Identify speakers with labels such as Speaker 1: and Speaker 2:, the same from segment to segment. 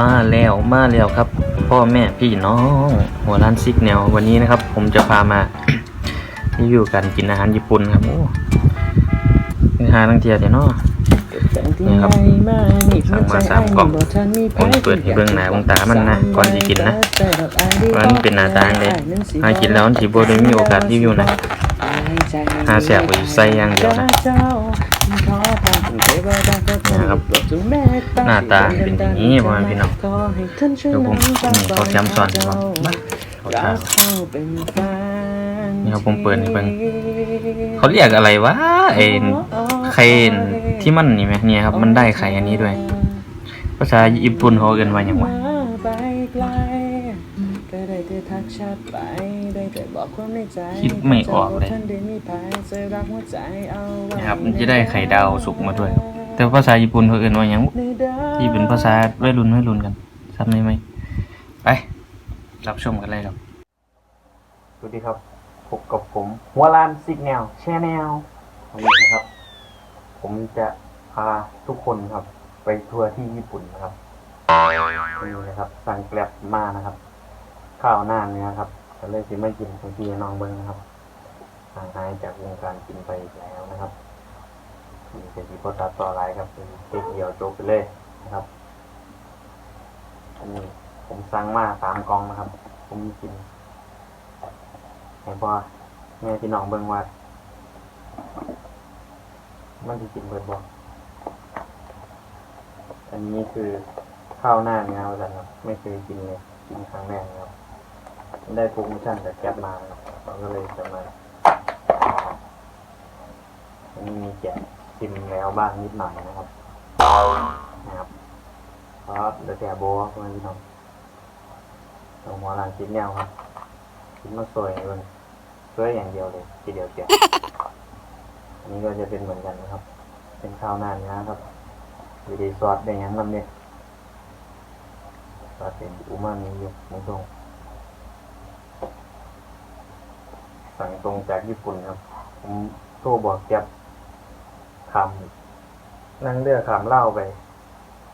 Speaker 1: มาแล้วมาแล้วครับ พ่อแม่พี่น้อง หัวร้านซิกแนววันนี้นะครับ ผมจะพามารีวิวการกินอาหารญี่ปุ่นครับโอ้เป็นอาหารทั้งเทียเดี๋ยวเนาะนี่ครับสั่งมาสามกล่องผมเปิดให้เบิ่งหน้าเบิ่งตามันนะก่อนสิกินนะว่ามันเป็นหน้าตาจั่งใดหากินแล้วมันสิบ่ได้มีโอกาสรีวิวนะหาแซ่บไว้ใส่อย่างเดียวนะ นะครับหน้าตาเป็นอย่างนี้พ่อแม่พี่น้องเดี๋ยวผมนี่เขาจำสอนผมมาเขาทานี่ครับผมเปิดให้เบิ่งเขาเรียกอะไรวะไอ้ไข่ที่มันนี่ไหมเนี่ยครับ มันได้ไข่อันนี้ด้วย ภาษาญี่ปุ่นเขาเรียกว่าหยังวะคิดไม่ออกเลยนะครับมันจะได้ไข่ดาวสุกมาด้วยครับ แต่ภาษาญี่ปุ่นเขาเอ่นว่าหยังที่เป็นภาษาวัยรุ่นวัยรุ่นกันทำได้ไหมไปรับชมกันเลยครับ สวัสดีครับพบกับผมหัวลานซิกแนลแชนแนลวันนี้นะครับ ผมจะพาทุกคนครับ ไปทัวร์ที่ญี่ปุ่นนะครับนี่นะครับสั่งแกลบมานะครับ ข้าวหน้าเนื้อครับก็เลยสิไม่กินของพี่น้องเบิ้งนะครับห่างหายจากวงการกินไปอีกแล้วนะครับ มีเศรษฐีโพตัดต่อไลน์ครับเป็นเด็กเดียวจบไปเลยนะครับอันนี้ผมสั่งมาสามกองนะครับ ผมกินให้พอแม่พี่น้องเบิ้งว่ามันจะกินเบิดบ่อันนี้คือข้าวหน้าเนื้อว่าซั่นครับไม่เคยกินเลยกินครั้งแรกนะครับ ได้โปรโมชั่นจากแก๊ปมาเราก็เลยจะมาอันนี้มีแจก ชิมแล้วบ้างนิดหน่อยนะครับนะครับเพราะเดี๋ยวแกโบครับคุณพี่น้องตรงหัวหลังชิ้นแนวครับชิ้นมาสวยเลยสวยอย่างเดียวเลยทีเดียวแจกอันนี้ก็จะเป็นเหมือนกันนะครับ เป็นข้าวหน้าเนื้อครับวิดีซอสเป็นอย่างนั้นเนี่ยซอสเป็นอูมามิอยู่ในตรงสั่งตรงจากญี่ปุ่นครับผมโทรบอกแก๊บ คำนั่งเรือขามเล่าไป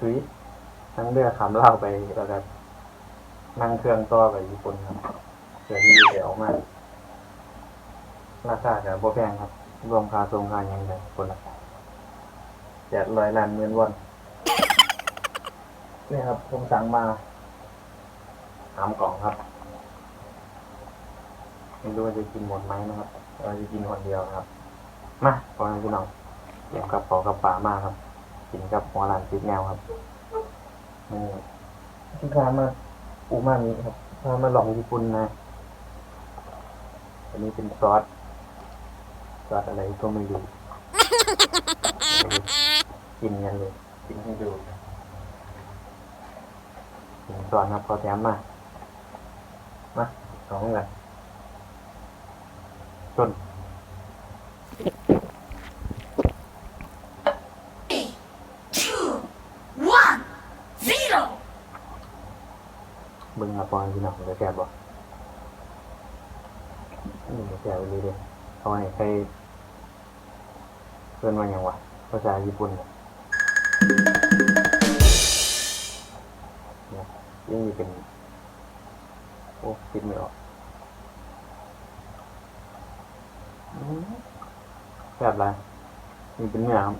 Speaker 1: ซุยนั่งเรือขามเล่าไปแล้วก็นั่งเครื่องต่อไปญี่ปุ่นครับเพื่อที่จะออกมาราคาจะบ่แพงครับ รวมค่าส่งค่าหยังไงคนละเจ็ดร้อยล้านเงินวันนี่ครับผมสั่งมาสามกล่องครับไม่รู้ว่าจะกินหมดไหมนะครับเราจะกินคนเดียวครับ มาพอให้พี่น้อง เตรียมกับเป๋ากับป่ามากครับกินกับหัวหลานติดแนวครับนี่ที่พามาอูมามิครับพามาลองญี่ปุ่นนะอันนี้เป็นซอสซอสอะไรก็ไม่รู้กินกันเลยกินให้ดูกินซอสครับพอแถมมามาสองกันชน มึงมาปอนพี่น้องจะแกบอกนี่จะแกไปเลยเด้เขาให้ใครเพื่อนว่าอย่างวะภาษาญี่ปุ่นเนี่ยนี่ยยิ่งมีเป็น โอ้คิดไม่ออกแบบไรมันเป็นเนื้อครับ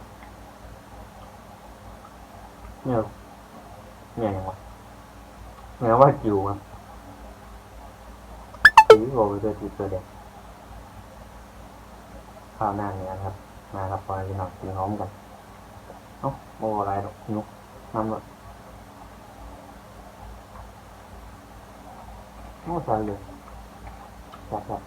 Speaker 1: เนื้อเนื้อยังวะเนื้อว่าจิ๋วครับ สีโบไปตัวจีตัวเด็กข้าวหน้าเนื้อครับ มาครับพอพี่น้องกินพร้อมกันเอ้าโมอะไรหรอกนุกน้ำหมดโอ้ใส่เลยจับจับ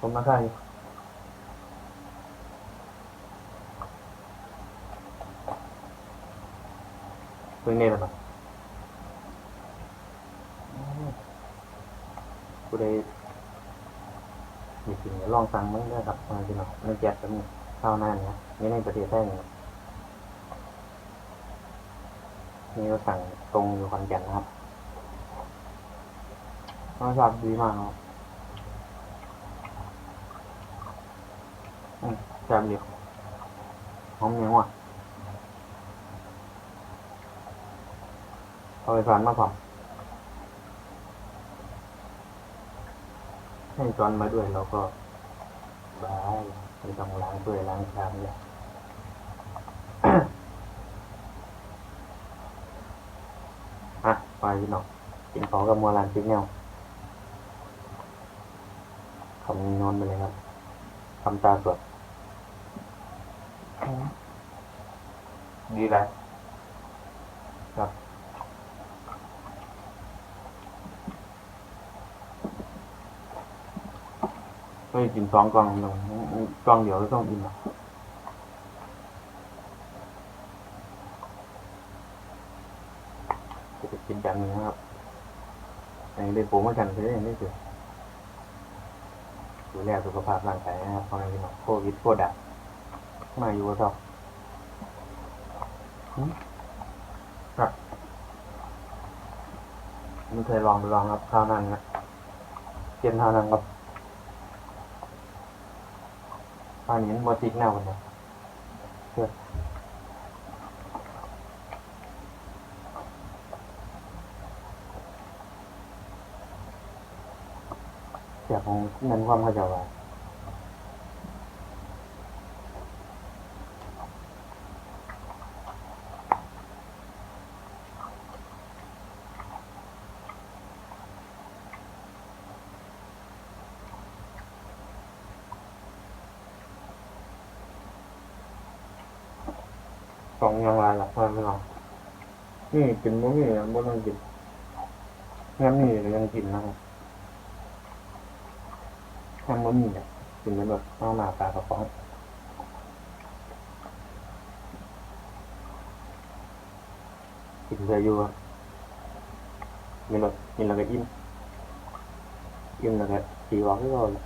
Speaker 1: ผมมาค่ เพิ่งเนี่ยนะกูได้มีสิ่งลองสั่งมั้งได้ครับมาพี่น้องในแก๊สก็มีข้าวหน้าเนี้ยนี่ในประเทศไทยเนี่ยนี่ก็สั่งตรงอยู่ขอนแก่นนะครับรสชาติดีมากครับอืมจามเดีหอมเหนียว่ะ เอาไปฟันมาพอให้จอนมาด้วยแล้วก็บายไม่ต้องล้างด้วยล้างชามเลยอะไปพี่น้องกินของกับมัวลานจิ๊กเงาคำนอนไปเลยครับทำตาสวดดีแล้วครับ ก็กินสองกล่องลงกล่องเดียวก็ต้องกินอะจะกินแบบนี้นะครับอันนี้เป็นโปรโมชั่นเลยนี่คือดูแลสุขภาพร่างกายนะครับเพราะอะไรพี่น้องโควิดโคดักมาอยู่กับเราหืมครับไม่เคยลองไปลองครับข้าวนั่นนะเกียนข้าวนั่นครับ ข้าวนี้มันมาติกเน่าเนนะเพื่อเสียของนั้นความเข้าใจว่า สองอยังไรล่ะพ่อไม่ลองนี่กินบ่มีอะบ่ต้องกินงั้นนี่ก็ยังกินนะครับแฮมบะหมี่เนี่ยกินเป็นแบบข้าวหนาปลากระป๋องกินเยอะออยู่ครับมีแบบกินแล้วก็อิ่มอิ่มแล้วก็สีวอกใหวานก็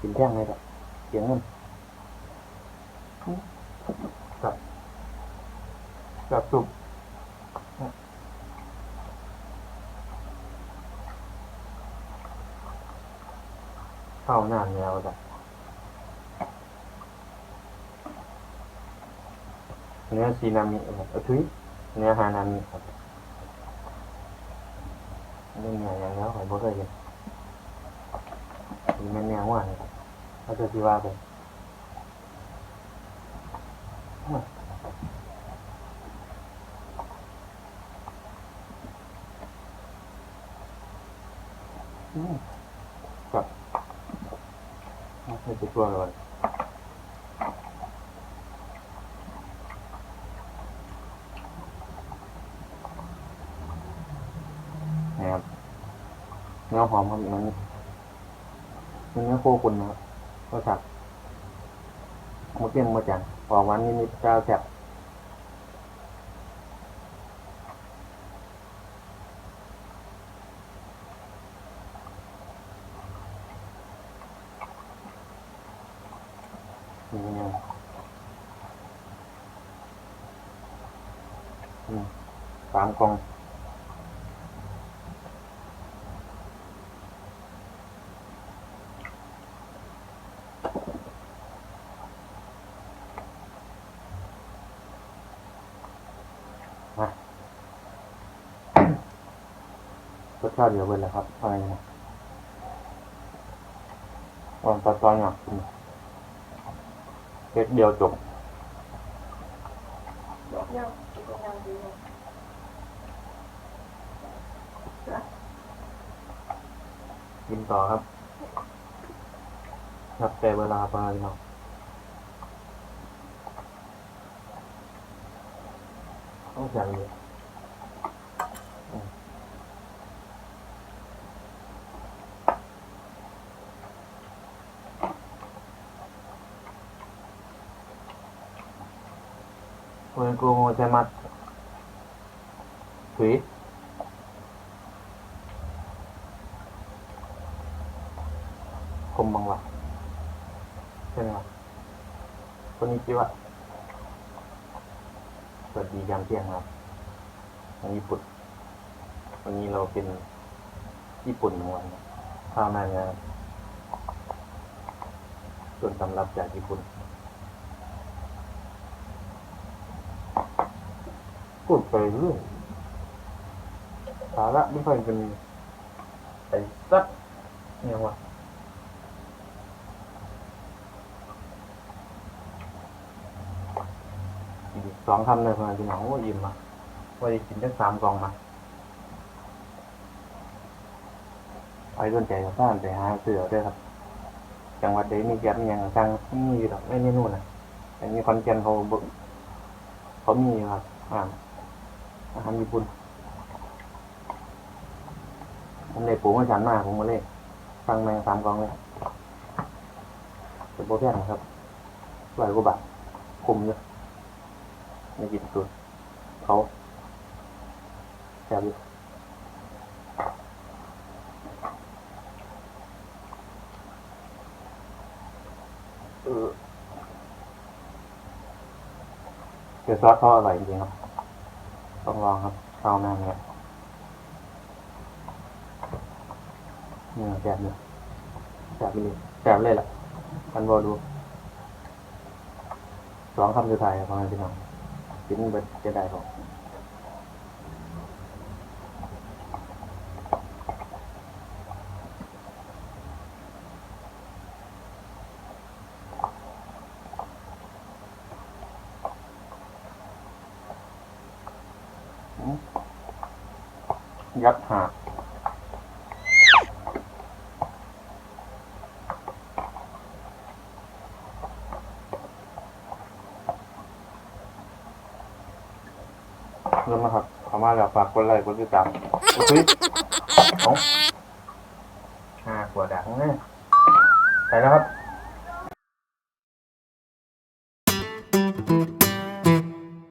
Speaker 1: กินแท่งเลยแบบเสียงเงิน กับกับสุปข้าวหน้าแนวจ้ะเนื้อซีนามิครับเออทุยเนื้อฮานามิครับเรื่องเนื้ออย่างแล้วผมบ่เคยกินมีแม่แนวหวานครับเขาจะที่ว่าไปอืมครั บไม่ไปตัวเลยนะครับเนื้อหอมครับมันมันเนื้อโคขุนนะครับก็สับมดเตี้ยงมดจังออกหวานนิดๆเจ้าแซ่บ สามกองมารสชาติเดียวกันเลยครับอะไรนะวันตอนตอนอยากกินเล็กเดียวจบ
Speaker 2: ยังยังดีอยู่
Speaker 1: กินต่อครับนับแต่เวลาไปเนาะต้องสั่งเลยอืมโอ้ยกูโมเซมัสถุยคมบังวะใช่ไหมวะ คิดว่าสวัสดียามเที่ยงครับวันญี่ปุ่น วันนี้เราเป็นญี่ปุ่นงวันข้าวหน้าเนื้อส่วนตำรับจากญี่ปุ่น พูดไปเรื่อยสาระไม่ค่อยจะมีไอ้สักเนี่ยวะอีก สองคำเลยพอพี่น้องโอ้ยิ้มมาว่าจะกินได้งสามกองมาไปสนใจกับบ้านไปหาเสือด้วยครับ จังหวัดใดมีแก๊สมีอย่างจังมีอยู่ดอกไม่ไม่นู่นนะแต่มีคอนแกนต์เขาบึเขามีครับอ่าอาหารญี่ปุ่นผมเลยปูมาฉันมาผมมาเลยฟังแมงสามกองเลยเป็นโปรแกรมนะครับร้อยกว่าบาทคุ้มเยอะ ไม่กินตัวเขาแซ่บอยู่เออเดี๋ยวซอสเขาอร่อยจริงๆครับ ต้องลองครับข้าวหน้าเนื้อเนื้อแซ่บเลยแซ่บไปเลยแซ่บเลยล่ะกันบอดูสองคำสุดท้ายครับพ่อแม่พี่น้อง กินเบิดจะได้ของอืมยัดหา เริ่มาครับขอมาแล้วฝากกดไลค์กดติดตามโอเคเอา